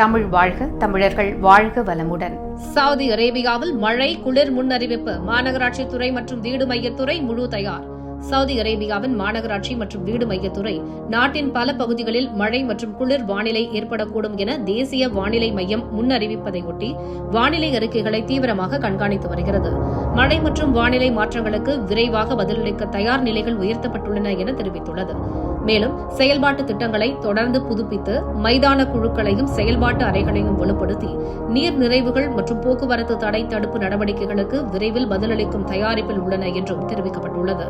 தமிழ் வாழ்க தமிழர்கள் வாழ்க வளமுடன். சவுதி அரேபியாவில் மழை குளிர் முன்னறிவிப்பு மாநகராட்சி துறை மற்றும் வீடு மையத்துறை முழு தயார். சவுதி அரேபியாவின் மாநகராட்சி மற்றும் வீடு மையத்துறை நாட்டின் பல பகுதிகளில் மழை மற்றும் குளிர் வானிலை ஏற்படக்கூடும் என தேசிய வானிலை மையம் முன்னறிவிப்பதையொட்டி வானிலை அறிக்கைகளை தீவிரமாக கண்காணித்து வருகிறது. மழை மற்றும் வானிலை மாற்றங்களுக்கு விரைவாக பதிலளிக்க தயார் நிலைகள் உயர்த்தப்பட்டுள்ளன என தெரிவித்துள்ளது. மேலும் செயல்பாட்டு திட்டங்களை தொடர்ந்து புதுப்பித்து மைதான குழுக்களையும் செயல்பாட்டு அறைகளையும் வலுப்படுத்தி நீர் நிறைவுகள் மற்றும் போக்குவரத்து தடை தடுப்பு நடவடிக்கைகளுக்கு விரைவில் பதிலளிக்கும் தயாரிப்பில் உள்ளன என்றும் தெரிவிக்கப்பட்டுள்ளது.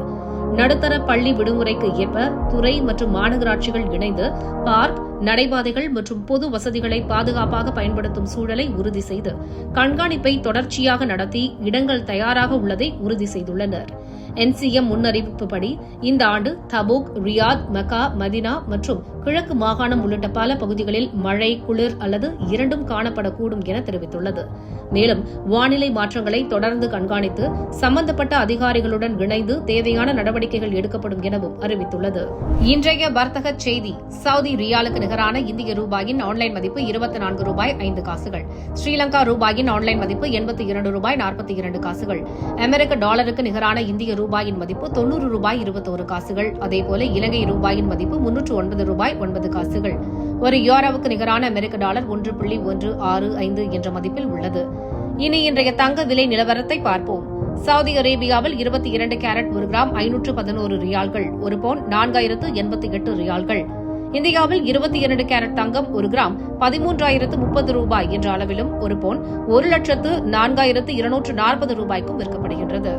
நடுத்தர பள்ளி விடுமுறைக்கு ஏற்ப துறை மற்றும் மாநகராட்சிகள் இணைந்து பார்க் நடைபாதைகள் மற்றும் பொது வசதிகளை பாதுகாப்பாக பயன்படுத்தும் சூழலை உறுதி செய்து கண்காணிப்பை தொடர்ச்சியாக நடத்தி இடங்கள் தயாராக உள்ளதை உறுதி செய்துள்ளனர். என்சிஎம் முன்னறிவிப்புப்படி இந்த ஆண்டு தபூக் ரியாத் மெக்கா மதினா மற்றும் கிழக்கு மாகாணம் உள்ளிட்ட பல பகுதிகளில் மழை குளிர் அல்லது இரண்டும் காணப்படக்கூடும் என தெரிவித்துள்ளது. மேலும் வானிலை மாற்றங்களை தொடர்ந்து கண்காணித்து சம்பந்தப்பட்ட அதிகாரிகளுடன் இணைந்து தேவையான நடவடிக்கைகள் எடுக்கப்படும் எனவும் அறிவித்துள்ளது. இன்றைய வர்த்தக செய்தி சவுதி ரியாலுக்கு நிகரான இந்திய ரூபாயின் ஆன்லைன் மதிப்பு இருபத்தி நான்கு ரூபாய் ஐந்து காசுகள். ஸ்ரீலங்கா ரூபாயின் ஆன்லைன் மதிப்பு எண்பத்தி இரண்டு ரூபாய் நாற்பத்தி இரண்டு காசுகள். அமெரிக்க டாலருக்கு நிகரான இந்திய இந்திய ரூபாயின் மதிப்பு தொன்னூறு ரூபாய் இருபத்தோரு காசுகள். அதேபோல இலங்கை ரூபாயின் மதிப்பு முன்னூற்று ஒன்பது ரூபாய் ஒன்பது காசுகள். ஒரு யூரோவுக்கு நிகரான அமெரிக்க டாலர் ஒன்று புள்ளி ஒன்று ஆறு ஐந்து என்ற மதிப்பில் உள்ளது. இனி இன்றைய தங்க விலை நிலவரத்தை பார்ப்போம். சவுதி அரேபியாவில் இருபத்தி இரண்டு கேரட் ஒரு கிராம் ஐநூற்று பதினோரு ரியால்கள் ஒரு பவுன் நான்காயிரத்து எண்பத்தி எட்டு ரியால்கள். இந்தியாவில் இருபத்தி இரண்டு கேரட் தங்கம் ஒரு கிராம் பதிமூன்றாயிரத்து முப்பது ரூபாய் என்ற அளவிலும் ஒரு பவுன் ஒரு லட்சத்து நான்காயிரத்து இருநூற்று நாற்பது ரூபாய்க்கும் விற்கப்படுகின்றது.